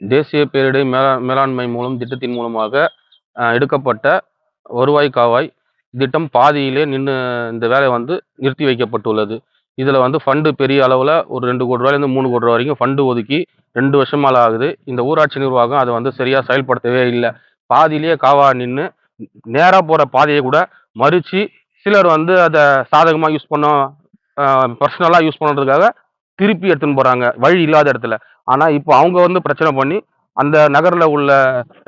தேசிய பேரிடர் மேலா மேலாண்மை மூலம் திட்டத்தின் மூலமாக எடுக்கப்பட்ட வருவாய் காவாய் திட்டம் பாதியிலே நின்று இந்த வேலை வந்து நிறுத்தி வைக்கப்பட்டுள்ளது. இதில் வந்து ஃபண்டு பெரிய அளவில் ஒரு ரெண்டு கோடி ரூபாயிலேருந்து மூணு கோடி ரூபா வரைக்கும் ஃபண்டு ஒதுக்கி ரெண்டு வருஷம் மேலே ஆகுது. இந்த ஊராட்சி நிர்வாகம் அதை வந்து சரியாக செயல்படுத்தவே இல்லை. பாதியிலேயே காவா நின்று நேராக போகிற பாதையை கூட மறித்து சிலர் வந்து அதை சாதகமாக யூஸ் பண்ண பர்சனலாக யூஸ் பண்ணுறதுக்காக திருப்பி எடுத்துன்னு போகிறாங்க வழி இல்லாத இடத்துல. ஆனால் இப்போ அவங்க வந்து பிரச்சனை பண்ணி அந்த நகரில் உள்ள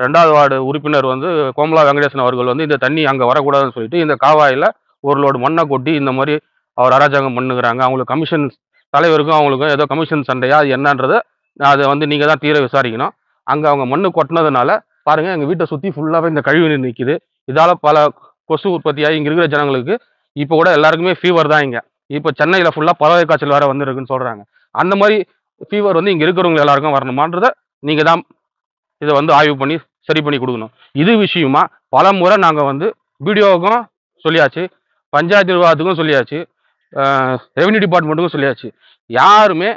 ரெண்டாவது வார்டு உறுப்பினர் வந்து கோமலா வெங்கடேசன் அவர்கள் வந்து இந்த தண்ணி அங்கே வரக்கூடாதுன்னு சொல்லிட்டு இந்த காவாயில் ஒரு லோடு மண்ணை கொட்டி இந்த மாதிரி அவர் அராஜகம் பண்ணுகிறாங்க. அவங்களுக்கு கமிஷன் தலைவருக்கும் அவங்களுக்கும் ஏதோ கமிஷன் சண்டையா அது என்னன்றதை அதை வந்து நீங்கள் தான் தீர விசாரிக்கணும். அங்கே அவங்க மண்ணு கொட்டினதுனால பாருங்கள் எங்கள் வீட்டை சுற்றி ஃபுல்லாகவே இந்த கழிவு நீர் நிற்கிது இதால் பல கொசு உற்பத்தியாகி இங்கே இருக்கிற ஜனங்களுக்கு இப்போ கூட எல்லாருக்குமே ஃபீவர் தான் இங்கே. இப்போ சென்னையில் ஃபுல்லாக பறவை காய்ச்சல் வேறு வந்துருக்குன்னு சொல்கிறாங்க அந்த மாதிரி ஃபீவர் வந்து இங்கே இருக்கிறவங்க எல்லாருக்கும் வரணுமான்றத நீங்கள் தான் இதை வந்து ஆய்வு பண்ணி சரி பண்ணி கொடுக்கணும். இது விஷயமா பல முறை நாங்கள் வந்து பிடிஓவுக்கும் சொல்லியாச்சு பஞ்சாயத்து நிர்வாகத்துக்கும் சொல்லியாச்சு ரெவன்யூ டிபார்ட்மெண்ட்டுக்கும் சொல்லியாச்சு. யாருமே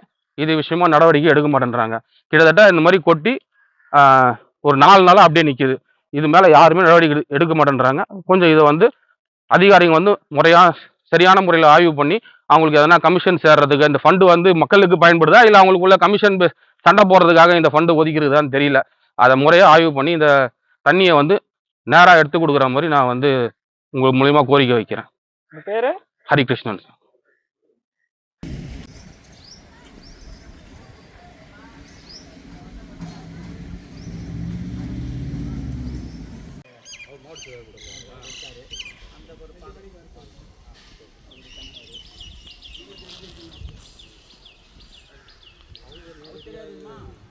இது விஷயமா நடவடிக்கை எடுக்க மாட்டேன்றாங்க. கிட்டத்தட்ட இந்த மாதிரி கொட்டி ஒரு நாலு நாளாக அப்படியே நிற்கிது இது மேலே யாருமே நடவடிக்கை எடுக்க மாட்டேன்றாங்க. கொஞ்சம் இதை வந்து அதிகாரிங்க வந்து முறையாக சரியான முறையில் ஆய்வு பண்ணி அவங்களுக்கு எதனா கமிஷன் சேர்றதுக்கு இந்த ஃபண்டு வந்து மக்களுக்கு பயன்படுதா? இல்லை அவங்களுக்குள்ள கமிஷன் சண்டை போடுறதுக்காக இந்த ஃபண்டு ஒதுக்கிறதான்னு தெரியல. அதை முறையாக ஆய்வு பண்ணி இந்த தண்ணியை வந்து நேராக எடுத்து கொடுக்குற மாதிரி நான் வந்து உங்கள் மூலிமா கோரிக்கை வைக்கிறேன். பேர்? ஹரிகிருஷ்ணன் அந்த ஒரு mom.